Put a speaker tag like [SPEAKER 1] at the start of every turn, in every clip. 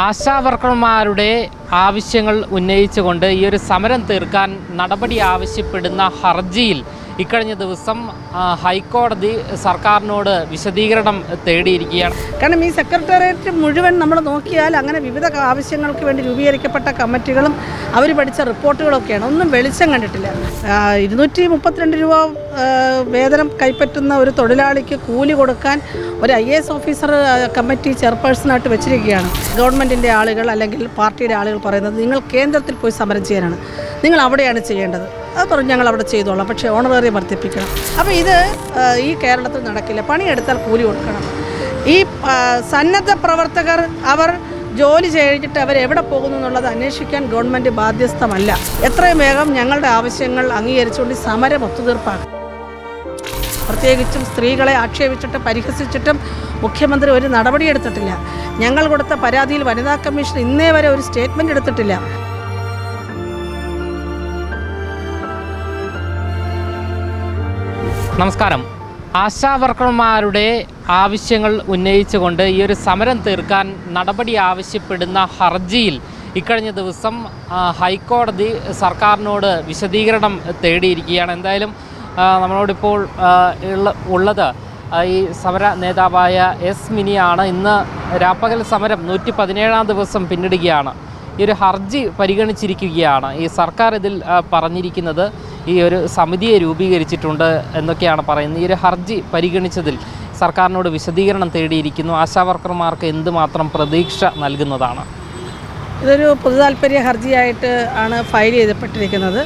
[SPEAKER 1] ആശാവർക്കർമാരുടെ ആവശ്യങ്ങൾ ഉന്നയിച്ചുകൊണ്ട് ഈ ഒരു സമരം തീർക്കാൻ നടപടി ആവശ്യപ്പെടുന്ന ഹർജിയിൽ ഇക്കഴിഞ്ഞ ദിവസം ഹൈക്കോടതി സർക്കാരിനോട് വിശദീകരണം തേടിയിരിക്കുകയാണ്.
[SPEAKER 2] കാരണം ഈ സെക്രട്ടേറിയറ്റ് മുഴുവൻ നമ്മൾ നോക്കിയാൽ അങ്ങനെ വിവിധ ആവശ്യങ്ങൾക്ക് വേണ്ടി രൂപീകരിക്കപ്പെട്ട കമ്മിറ്റികളും അവർ പഠിച്ച റിപ്പോർട്ടുകളൊക്കെയാണ്. ഒന്നും വെളിച്ചം കണ്ടിട്ടില്ല. ഇരുന്നൂറ്റി മുപ്പത്തിരണ്ട് രൂപ വേതനം കൈപ്പറ്റുന്ന ഒരു തൊഴിലാളിക്ക് കൂലി കൊടുക്കാൻ ഒരു ഐ എസ് ഓഫീസർ കമ്മിറ്റി ചെയർപേഴ്സണായിട്ട് വെച്ചിരിക്കുകയാണ്. ഗവൺമെന്റിന്റെ ആളുകൾ അല്ലെങ്കിൽ പാർട്ടിയുടെ ആളുകൾ പറയുന്നത് നിങ്ങൾ കേന്ദ്രത്തിൽ പോയി സമരം ചെയ്യാനാണ്. നിങ്ങൾ അവിടെയാണ് ചെയ്യേണ്ടത്. അത് പറഞ്ഞു ഞങ്ങൾ അവിടെ ചെയ്തോളാം. പക്ഷേ ഓണറേറിയം വർദ്ധിപ്പിക്കണം. അപ്പോൾ ഇത് ഈ കേരളത്തിൽ നടക്കില്ല. പണിയെടുത്താൽ കൂലി കൊടുക്കണം. ഈ സന്നദ്ധ പ്രവർത്തകർ അവർ ജോലി ചെയ്തിട്ട് അവർ എവിടെ പോകുന്നു എന്നുള്ളത് അന്വേഷിക്കാൻ ഗവൺമെന്റ് ബാധ്യസ്ഥമല്ല. എത്രയും വേഗം ഞങ്ങളുടെ ആവശ്യങ്ങൾ അംഗീകരിച്ചുകൊണ്ട് സമരം ഒത്തുതീർപ്പാക്കും പ്രത്യേകിച്ചും സ്ത്രീകളെ ആക്ഷേപിച്ചിട്ട് പരിഹസിച്ചിട്ടും മുഖ്യമന്ത്രി ഒരു നടപടിയെടുത്തിട്ടില്ല ഞങ്ങൾ കൊടുത്ത പരാതിയിൽ വനിതാ കമ്മീഷൻ ഇന്നേ വരെ ഒരു സ്റ്റേറ്റ്മെന്റ് എടുത്തിട്ടില്ല.
[SPEAKER 1] നമസ്കാരം. ആശാവർക്കർമാരുടെ ആവശ്യങ്ങൾ ഉന്നയിച്ചുകൊണ്ട് ഈ ഒരു സമരം തീർക്കാൻ നടപടി ആവശ്യപ്പെടുന്ന ഹർജിയിൽ ഇക്കഴിഞ്ഞ ദിവസം ഹൈക്കോടതി സർക്കാരിനോട് വിശദീകരണം തേടിയിരിക്കുകയാണ്. എന്തായാലും നമ്മളോടിപ്പോൾ ഉള്ള- ഉള്ളത് ഈ സമര നേതാവായ എസ് മിനിയാണ്. ഇന്ന് രാപ്പകൽ സമരം നൂറ്റി പതിനേഴാം ദിവസം പിന്നിടുകയാണ്. ഈ ഒരു ഹർജി പരിഗണിച്ചിരിക്കുകയാണ്. ഈ സർക്കാർ ഇതിൽ പറഞ്ഞിരിക്കുന്നത് ഈ ഒരു സമിതിയെ രൂപീകരിച്ചിട്ടുണ്ട് എന്നൊക്കെയാണ് പറയുന്നത്. ഈ ഒരു ഹർജി പരിഗണിച്ചതിൽ സർക്കാരിനോട് വിശദീകരണം തേടിയിരിക്കുന്നു. ആശാവർക്കർമാർക്ക് എന്തുമാത്രം പ്രതീക്ഷ നൽകുന്നതാണ്?
[SPEAKER 2] ഇതൊരു പൊതുതാൽപര്യ ഹർജിയായിട്ട് ആണ് ഫയൽ ചെയ്തപ്പെട്ടിരിക്കുന്നത്.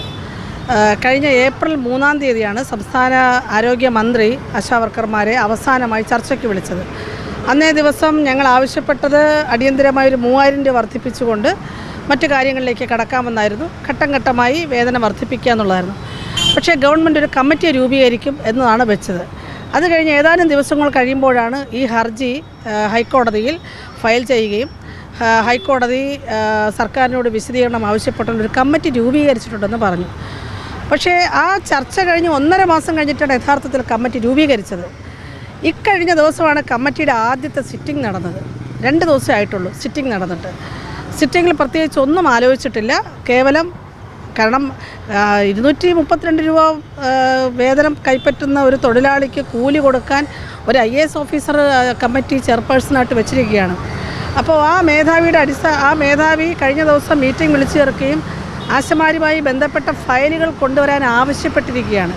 [SPEAKER 2] കഴിഞ്ഞ ഏപ്രിൽ മൂന്നാം തീയതിയാണ് സംസ്ഥാന ആരോഗ്യമന്ത്രി ആശാവർക്കർമാരെ അവസാനമായി ചർച്ചയ്ക്ക് വിളിച്ചത്. അന്നേ ദിവസം ഞങ്ങൾ ആവശ്യപ്പെട്ടത് അടിയന്തിരമായി ഒരു മൂവായിരം രൂപ വർദ്ധിപ്പിച്ചുകൊണ്ട് മറ്റു കാര്യങ്ങളിലേക്ക് കടക്കാമെന്നായിരുന്നു. ഘട്ടം ഘട്ടമായി വേതനം വർദ്ധിപ്പിക്കുക എന്നുള്ളതായിരുന്നു. പക്ഷേ ഗവൺമെന്റ് ഒരു കമ്മിറ്റി രൂപീകരിക്കും എന്നതാണ് വെച്ചത്. അത് കഴിഞ്ഞ് ഏതാനും ദിവസങ്ങൾ കഴിയുമ്പോഴാണ് ഈ ഹർജി ഹൈക്കോടതിയിൽ ഫയൽ ചെയ്യുകയും ഹൈക്കോടതി സർക്കാരിനോട് വിശദീകരണം ആവശ്യപ്പെട്ടുകൊണ്ട് ഒരു കമ്മിറ്റി രൂപീകരിച്ചിട്ടുണ്ടെന്ന് പറഞ്ഞു. പക്ഷേ ആ ചർച്ച കഴിഞ്ഞ് ഒന്നര മാസം കഴിഞ്ഞിട്ടാണ് യഥാർത്ഥത്തിൽ കമ്മിറ്റി രൂപീകരിച്ചത്. ഇക്കഴിഞ്ഞ ദിവസമാണ് കമ്മിറ്റിയുടെ ആദ്യത്തെ സിറ്റിംഗ് നടന്നത്. രണ്ട് ദിവസമേ ആയിട്ടുള്ളൂ സിറ്റിംഗ് നടന്നിട്ട്. സിറ്റിങ്ങിൽ പ്രത്യേകിച്ച് ഒന്നും ആലോചിച്ചിട്ടില്ല. കേവലം കാരണം ഇരുന്നൂറ്റി മുപ്പത്തിരണ്ട് രൂപ വേതനം കൈപ്പറ്റുന്ന ഒരു തൊഴിലാളിക്ക് കൂലി കൊടുക്കാൻ ഒരു ഐ എസ് ഓഫീസർ കമ്മിറ്റി ചെയർപേഴ്സണായിട്ട് വെച്ചിരിക്കുകയാണ്. അപ്പോൾ ആ മേധാവിയുടെ അടിസ്ഥാന ആ മേധാവി കഴിഞ്ഞ ദിവസം മീറ്റിംഗ് വിളിച്ചു ചേർക്കുകയും ആശമാരുമായി ബന്ധപ്പെട്ട ഫയലുകൾ കൊണ്ടുവരാൻ ആവശ്യപ്പെട്ടിരിക്കുകയാണ്.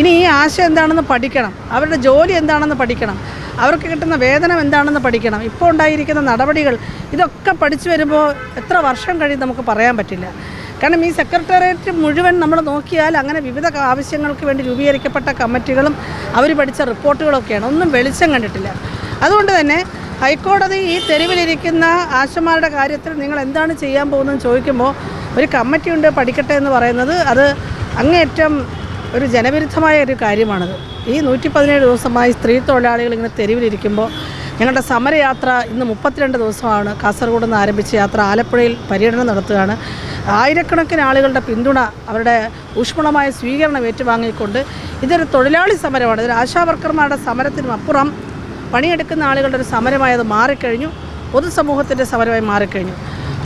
[SPEAKER 2] ഇനി ഈ ആശ എന്താണെന്ന് പഠിക്കണം. അവരുടെ ജോലി എന്താണെന്ന് പഠിക്കണം. അവർക്ക് കിട്ടുന്ന വേതനം എന്താണെന്ന് പഠിക്കണം. ഇപ്പോൾ ഉണ്ടായിരിക്കുന്ന നടപടികൾ ഇതൊക്കെ പഠിച്ചു വരുമ്പോൾ എത്ര വർഷം കഴിയും നമുക്ക് പറയാൻ പറ്റില്ല. കാരണം ഈ സെക്രട്ടേറിയറ്റ് മുഴുവൻ നമ്മൾ നോക്കിയാൽ അങ്ങനെ വിവിധ ആവശ്യങ്ങൾക്ക് വേണ്ടി രൂപീകരിക്കപ്പെട്ട കമ്മിറ്റികളും അവർ പഠിച്ച റിപ്പോർട്ടുകളൊക്കെയാണ്. ഒന്നും വെളിച്ചം കണ്ടിട്ടില്ല. അതുകൊണ്ട് തന്നെ ഹൈക്കോടതി ഈ തെരുവിലിരിക്കുന്ന ആശമാരുടെ കാര്യത്തിൽ നിങ്ങൾ എന്താണ് ചെയ്യാൻ പോകുന്നതെന്ന് ചോദിക്കുമ്പോൾ ഒരു കമ്മിറ്റി ഉണ്ട് പഠിക്കട്ടെ എന്ന് പറയുന്നത് അത് അങ്ങേയറ്റം ഒരു ജനവിരുദ്ധമായ ഒരു കാര്യമാണത്. ഈ നൂറ്റി പതിനേഴ് ദിവസമായി സ്ത്രീ തൊഴിലാളികൾ ഇങ്ങനെ തെരുവിലിരിക്കുമ്പോൾ ഞങ്ങളുടെ സമരയാത്ര ഇന്ന് മുപ്പത്തിരണ്ട് ദിവസമാണ് കാസർഗോഡ് നിന്ന് ആരംഭിച്ച യാത്ര. ആലപ്പുഴയിൽ പര്യടനം നടത്തുകയാണ്. ആയിരക്കണക്കിന് ആളുകളുടെ പിന്തുണ അവരുടെ ഊഷ്മളമായ സ്വീകരണം ഏറ്റുവാങ്ങിക്കൊണ്ട് ഇതൊരു തൊഴിലാളി സമരമാണ്. ഇതൊരു ആശാവർക്കർമാരുടെ സമരത്തിനും അപ്പുറം പണിയെടുക്കുന്ന ആളുകളുടെ ഒരു സമരമായി അത് മാറിക്കഴിഞ്ഞു. പൊതുസമൂഹത്തിന്റെ സമരമായി മാറിക്കഴിഞ്ഞു.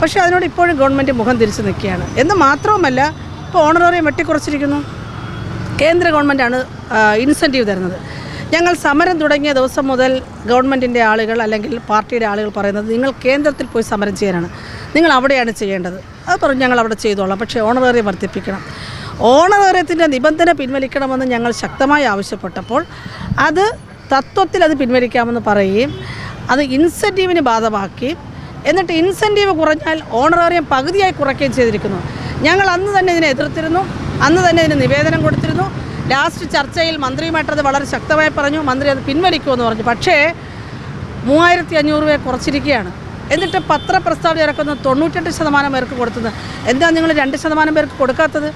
[SPEAKER 2] പക്ഷേ അതിനോട് ഇപ്പോഴും ഗവൺമെന്റ് മുഖം തിരിച്ചു നിൽക്കുകയാണ്. എന്ന് മാത്രവുമല്ല ഇപ്പോൾ ഓണറേറിയം വെട്ടിക്കുറച്ചിരിക്കുന്നു. കേന്ദ്ര ഗവൺമെന്റാണ് ഇൻസെന്റീവ് തരുന്നത്. ഞങ്ങൾ സമരം തുടങ്ങിയ ദിവസം മുതൽ ഗവൺമെന്റിന്റെ ആളുകൾ അല്ലെങ്കിൽ പാർട്ടിയുടെ ആളുകൾ പറയുന്നത് നിങ്ങൾ കേന്ദ്രത്തിൽ പോയി സമരം ചെയ്യാനാണ്. നിങ്ങൾ അവിടെയാണ് ചെയ്യേണ്ടത്. അത് പറഞ്ഞു ഞങ്ങൾ അവിടെ ചെയ്തോളാം. പക്ഷേ ഓണറേറിയം വർദ്ധിപ്പിക്കണം. ഓണറേറിയത്തിന്റെ നിബന്ധന പിൻവലിക്കണമെന്ന് ഞങ്ങൾ ശക്തമായി ആവശ്യപ്പെട്ടപ്പോൾ അത് തത്വത്തിൽ അത് പിൻവലിക്കാമെന്ന് പറയുകയും അത് ഇൻസെന്റീവിന് ബാധമാക്കി എന്നിട്ട് ഇൻസെന്റീവ് കുറഞ്ഞാൽ ഓണറേറിയം പകുതിയായി കുറയ്ക്കുകയും ചെയ്തിരിക്കുന്നു. ഞങ്ങൾ അന്ന് തന്നെ ഇതിനെ എതിർത്തിരുന്നു. അന്ന് തന്നെ ഇതിന് നിവേദനം കൊടുത്തിരുന്നു. ലാസ്റ്റ് ചർച്ചയിൽ മന്ത്രിയുമായിട്ടത് വളരെ ശക്തമായി പറഞ്ഞു. മന്ത്രി അത് പിൻവലിക്കുമെന്ന് പറഞ്ഞു. പക്ഷേ മൂവായിരത്തി അഞ്ഞൂറ് രൂപയെ കുറച്ചിരിക്കുകയാണ്. എന്നിട്ട് പത്രപ്രസ്താവന ഇറക്കുന്നത് തൊണ്ണൂറ്റെട്ട് ശതമാനം പേർക്ക് കൊടുത്തത്. എന്താ നിങ്ങൾ രണ്ട് ശതമാനം പേർക്ക് കൊടുക്കാത്തത്?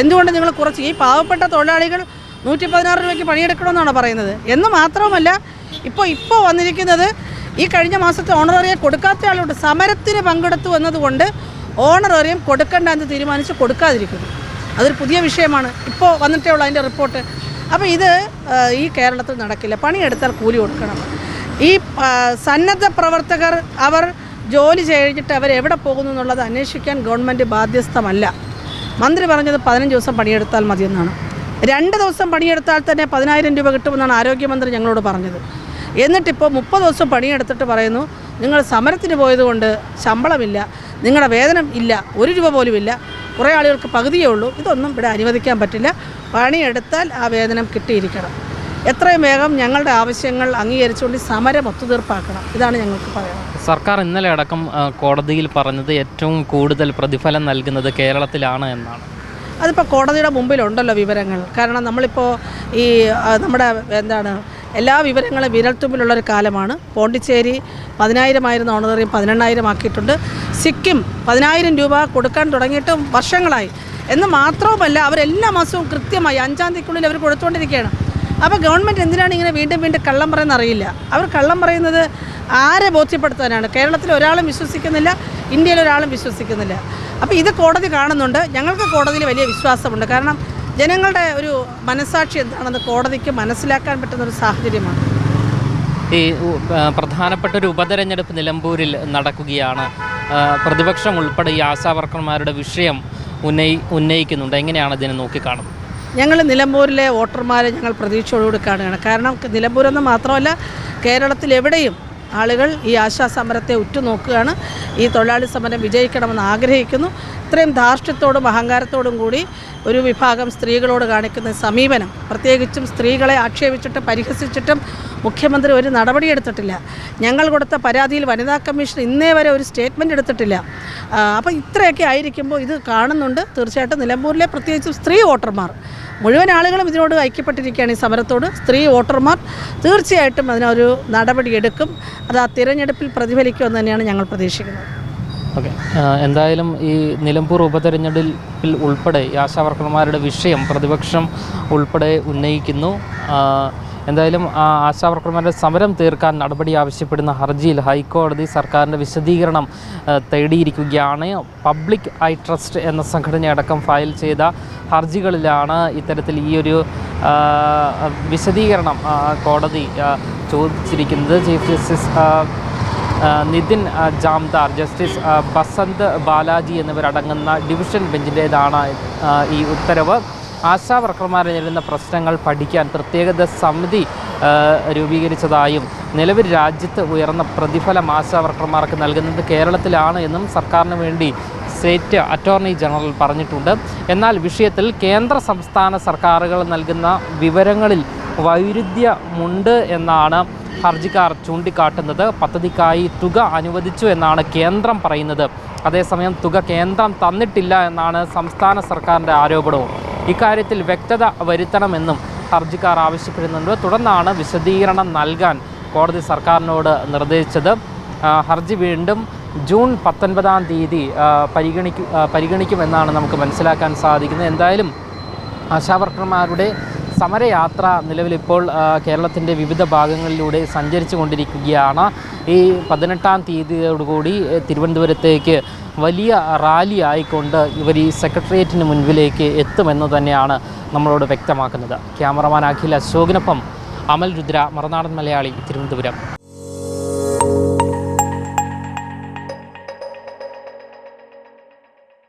[SPEAKER 2] എന്തുകൊണ്ട് നിങ്ങൾ കുറച്ച് ഈ പാവപ്പെട്ട തൊഴിലാളികൾ നൂറ്റി പതിനാറ് രൂപയ്ക്ക് പണിയെടുക്കണമെന്നാണ് പറയുന്നത്? എന്ന് മാത്രവുമല്ല ഇപ്പോൾ ഇപ്പോൾ വന്നിരിക്കുന്നത് ഈ കഴിഞ്ഞ മാസത്തെ ഓണറേറിയം കൊടുക്കാത്ത ആളുണ്ട്. സമരത്തിന് പങ്കെടുത്തു എന്നതുകൊണ്ട് ഓണറേറിയം കൊടുക്കണ്ട എന്ന് തീരുമാനിച്ച് കൊടുക്കാതിരിക്കുന്നു. അതൊരു പുതിയ വിഷയമാണ്. ഇപ്പോൾ വന്നിട്ടേ ഉള്ളൂ അതിന്റെ റിപ്പോർട്ട്. അപ്പോൾ ഇത് ഈ കേരളത്തിൽ നടക്കില്ല. പണിയെടുത്താൽ കൂലി കൊടുക്കണം. ഈ സന്നദ്ധ പ്രവർത്തകർ അവർ ജോലി ചെയ്തിട്ട് അവർ എവിടെ പോകുന്നു എന്നുള്ളത് അന്വേഷിക്കാൻ ഗവൺമെന്റ് ബാധ്യസ്ഥമല്ല. മന്ത്രി പറഞ്ഞത് പതിനഞ്ച് ദിവസം പണിയെടുത്താൽ മതിയെന്നാണ്. രണ്ട് ദിവസം പണിയെടുത്താൽ തന്നെ പതിനായിരം രൂപ കിട്ടുമെന്നാണ് ആരോഗ്യമന്ത്രി ഞങ്ങളോട് പറഞ്ഞത്. എന്നിട്ടിപ്പോൾ മുപ്പത് ദിവസം പണിയെടുത്തിട്ട് പറയുന്നു നിങ്ങൾ സമരത്തിന് പോയതുകൊണ്ട് ശമ്പളമില്ല നിങ്ങളുടെ വേതനം ഇല്ല ഒരു രൂപ പോലും ഇല്ല കുറേ ആളുകൾക്ക് പകുതിയേ ഉള്ളൂ ഇതൊന്നും ഇവിടെ അനുവദിക്കാൻ പറ്റില്ല പണിയെടുത്താൽ ആ വേതനം കിട്ടിയിരിക്കണം. എത്രയും വേഗം ഞങ്ങളുടെ ആവശ്യങ്ങൾ അംഗീകരിച്ചുകൊണ്ട് സമരം ഒത്തുതീർപ്പാക്കണം. ഇതാണ് ഞങ്ങൾക്ക് പറയുന്നത്
[SPEAKER 1] സർക്കാർ ഇന്നലെ അടക്കം കോടതിയിൽ പറഞ്ഞത് ഏറ്റവും കൂടുതൽ പ്രതിഫലം നൽകുന്നത് കേരളത്തിലാണ് എന്നാണ്.
[SPEAKER 2] അതിപ്പോൾ കോടതിയുടെ മുമ്പിലുണ്ടല്ലോ വിവരങ്ങൾ. കാരണം നമ്മളിപ്പോൾ ഈ നമ്മുടെ എന്താണ് എല്ലാ വിവരങ്ങളും വിരൽത്തുമ്പിലുള്ളൊരു കാലമാണ്. പോണ്ടിച്ചേരി പതിനായിരമായിരുന്ന ഓണറേറിയം പതിനെണ്ണായിരം ആക്കിയിട്ടുണ്ട്. സിക്കിം പതിനായിരം രൂപ കൊടുക്കാൻ തുടങ്ങിയിട്ട് വർഷങ്ങളായി. എന്ന് മാത്രവുമല്ല അവരെല്ലാ മാസവും കൃത്യമായി അഞ്ചാം തീയതിക്കുള്ളിൽ അവർ കൊടുത്തുകൊണ്ടിരിക്കുകയാണ്. അപ്പോൾ ഗവൺമെന്റ് എന്തിനാണ് ഇങ്ങനെ വീണ്ടും വീണ്ടും കള്ളം പറയുന്നത് അറിയില്ല. അവർ കള്ളം പറയുന്നത് ആരെ ബോധ്യപ്പെടുത്താനാണ്? കേരളത്തിൽ ഒരാളും വിശ്വസിക്കുന്നില്ല ഇന്ത്യയിൽ ഒരാളും വിശ്വസിക്കുന്നില്ല. അപ്പോൾ ഇത് കോടതി കാണുന്നുണ്ട്. ഞങ്ങൾക്ക് കോടതിയിൽ വലിയ വിശ്വാസമുണ്ട്. കാരണം ജനങ്ങളുടെ ഒരു മനസാക്ഷി എന്താണെന്ന് കോടതിക്ക് മനസ്സിലാക്കാൻ പറ്റുന്ന ഒരു സാഹചര്യമാണ്.
[SPEAKER 1] ഈ പ്രധാനപ്പെട്ട ഒരു ഉപതെരഞ്ഞെടുപ്പ് നിലമ്പൂരിൽ നടക്കുകയാണ്. പ്രതിപക്ഷം ഉൾപ്പെടെ ഈ ആശാവർക്കർമാരുടെ വിഷയം ഉന്നയി ഉന്നയിക്കുന്നുണ്ട്. എങ്ങനെയാണ് ഇതിനെ നോക്കിക്കാണുന്നത്?
[SPEAKER 2] ഞങ്ങൾ നിലമ്പൂരിലെ വോട്ടർമാരെ ഞങ്ങൾ പ്രതീക്ഷയോടുകൂടി കാണുകയാണ്. കാരണം നിലമ്പൂരെന്ന് മാത്രമല്ല കേരളത്തിൽ എവിടെയും ആളുകൾ ഈ ആശാ സമരത്തെ ഉറ്റുനോക്കുകയാണ്. ഈ തൊഴിലാളി സമരം വിജയിക്കണമെന്ന് ആഗ്രഹിക്കുന്നു. ഇത്രയും ധാർഷ്ട്യത്തോടും അഹങ്കാരത്തോടും കൂടി ഒരു വിഭാഗം സ്ത്രീകളോട് കാണിക്കുന്ന സമീപനം. പ്രത്യേകിച്ചും സ്ത്രീകളെ ആക്ഷേപിച്ചിട്ട് പരിഹസിച്ചിട്ടും മുഖ്യമന്ത്രി ഒരു നടപടിയെടുത്തിട്ടില്ല ഞങ്ങൾ കൊടുത്ത പരാതിയിൽ വനിതാ കമ്മീഷൻ ഇന്നേ വരെ ഒരു സ്റ്റേറ്റ്മെന്റ് എടുത്തിട്ടില്ല. അപ്പോൾ ഇത്രയൊക്കെ ആയിരിക്കുമ്പോൾ ഇത് കാണുന്നുണ്ട്. തീർച്ചയായിട്ടും നിലമ്പൂരിലെ പ്രത്യേകിച്ചും സ്ത്രീ വോട്ടർമാർ. മുഴുവൻ ആളുകളും ഇതിനോട് ഐക്യപ്പെട്ടിരിക്കുകയാണ് ഈ സമരത്തോട്. സ്ത്രീ വോട്ടർമാർ തീർച്ചയായിട്ടും അതിനൊരു നടപടിയെടുക്കും. അത് ആ തിരഞ്ഞെടുപ്പിൽ പ്രതിഫലിക്കുമെന്ന് തന്നെയാണ് ഞങ്ങൾ പ്രതീക്ഷിക്കുന്നത്.
[SPEAKER 1] ഓക്കെ. എന്തായാലും ഈ നിലമ്പൂർ ഉപതെരഞ്ഞെടുപ്പിൽ ഉൾപ്പെടെ ഈ ആശാവർക്കർമാരുടെ വിഷയം പ്രതിപക്ഷം ഉൾപ്പെടെ ഉന്നയിക്കുന്നു. എന്തായാലും ആശാവർക്കർമാരുടെ സമരം തീർക്കാൻ നടപടി ആവശ്യപ്പെടുന്ന ഹർജിയിൽ ഹൈക്കോടതി സർക്കാരിന്റെ വിശദീകരണം തേടിയിരിക്കുകയാണ്. പബ്ലിക് ഐ ട്രസ്റ്റ് എന്ന സംഘടനയടക്കം ഫയൽ ചെയ്ത ഹർജികളിലാണ് ഇത്തരത്തിൽ ഈ ഒരു വിശദീകരണം കോടതി ചോദിച്ചിരിക്കുന്നത്. Chief justice Nitin Jamdar justice Basant Balaji എന്നിവരടങ്ങുന്ന ഡിവിഷൻ ബെഞ്ചിന്റേതാണ് ഈ ഉത്തരവ്. ആശാ നേരിടുന്ന പ്രശ്നങ്ങൾ പഠിക്കാൻ പ്രത്യേകത സമിതി രൂപീകരിച്ചതായും നിലവിൽ രാജ്യത്ത് ഉയർന്ന പ്രതിഫലം ആശാ വർക്കർമാർക്ക് നൽകുന്നത് കേരളത്തിലാണ് എന്നും സർക്കാരിന് വേണ്ടി സ്റ്റേറ്റ് അറ്റോർണി ജനറൽ പറഞ്ഞിട്ടുണ്ട്. എന്നാൽ വിഷയത്തിൽ കേന്ദ്ര സംസ്ഥാന സർക്കാരുകൾ നൽകുന്ന വിവരങ്ങളിൽ വൈരുദ്ധ്യമുണ്ട് എന്നാണ് ഹർജിക്കാർ ചൂണ്ടിക്കാട്ടുന്നത്. പദ്ധതിക്കായി തുക അനുവദിച്ചു എന്നാണ് കേന്ദ്രം പറയുന്നത്. അതേസമയം തുക കേന്ദ്രം തന്നിട്ടില്ല എന്നാണ് സംസ്ഥാന സർക്കാരിന്റെ ആരോപണവും. ഇക്കാര്യത്തിൽ വ്യക്തത വരുത്തണമെന്നും ഹർജിക്കാർ ആവശ്യപ്പെടുന്നുണ്ട്. തുടർന്നാണ് വിശദീകരണം നൽകാൻ കോടതി സർക്കാരിനോട് നിർദ്ദേശിച്ചത്. ഹർജി വീണ്ടും ജൂൺ പത്തൊൻപതാം തീയതി പരിഗണിക്കും പരിഗണിക്കുമെന്നാണ് നമുക്ക് മനസ്സിലാക്കാൻ സാധിക്കുന്നത്. എന്തായാലും ആശാവർക്കർമാരുടെ സമരയാത്ര നിലവിലിപ്പോൾ കേരളത്തിന്റെ വിവിധ ഭാഗങ്ങളിലൂടെ സഞ്ചരിച്ചു കൊണ്ടിരിക്കുകയാണ്. ഈ പതിനെട്ടാം തീയതിയോടുകൂടി തിരുവനന്തപുരത്തേക്ക് വലിയ റാലി ആയിക്കൊണ്ട് ഇവർ ഈ സെക്രട്ടേറിയറ്റിന് മുൻപിലേക്ക് എത്തുമെന്ന് തന്നെയാണ് നമ്മളോട് വ്യക്തമാക്കുന്നത്. ക്യാമറമാൻ അഖിൽ അശോകിനൊപ്പം അമൽ രുദ്ര മറുനാടൻ മലയാളി തിരുവനന്തപുരം.